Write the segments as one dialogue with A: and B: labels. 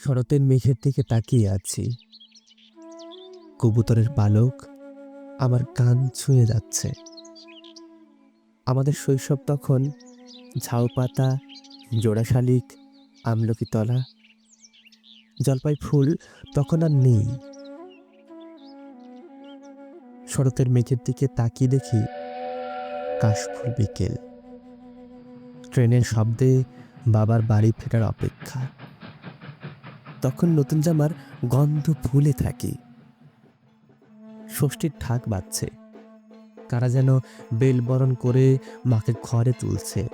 A: শরতের মেঘের দিকে তাকিয়ে আছি। কবুতরের পালক আমার কান ছুঁয়ে যাচ্ছে। আমাদের শৈশব তখন ঝাউ পাতা জোড়া শালিক আমলকি তলা জলপাই ফুল তখন আর নেই। শরতের মেঘের দিকে তাকিয়ে দেখি কাশফুল বিকেল। ট্রেনের শব্দে বাবার বাড়ি ফেরার অপেক্ষা। তখন নতুন জামার গন্ধ ফুলে থাকি। ষষ্ঠীর ঠাক বাজছে। কারা যেন বেলবরণ করে মাকে ঘরে তুলছে।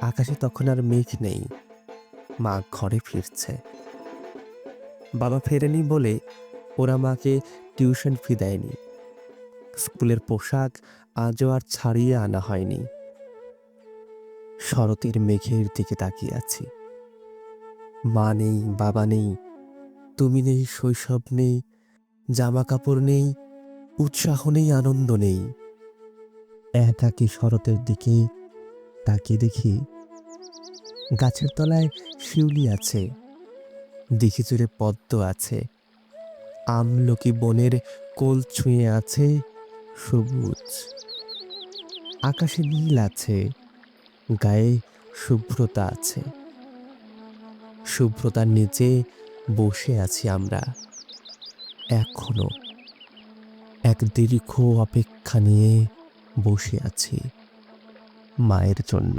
A: আকাশে তখন আর মেঘ নেই। মা ঘরে ফিরছে। বাবা ফেরেনি বলে ওরা মাকে টিউশন ফি দেয়নি। স্কুলের পোশাক আজও আর ছাড়িয়ে আনা হয়নি। শরতের মেঘের দিকে তাকিয়ে আছি। মা নেই, বাবা নেই, তুমি নেই, শৈশব নেই জামা কাপড় নেই, উৎসাহ নেই, আনন্দ নেই। একাকি শরতের দিকে তাকিয়ে দেখি গাছের তলায় শিউলি আছে, দিঘি জুড়ে পদ্ম আছে, আমলকি বনের কোল ছুঁয়ে আছে সবুজ। আকাশে নীল আছে, গায়ে শুভ্রতা আছে। শুভ্রতার নিচে বসে আছি আমরা। এখনও এক দীর্ঘ অপেক্ষা নিয়ে বসে আছি মায়ের জন্য।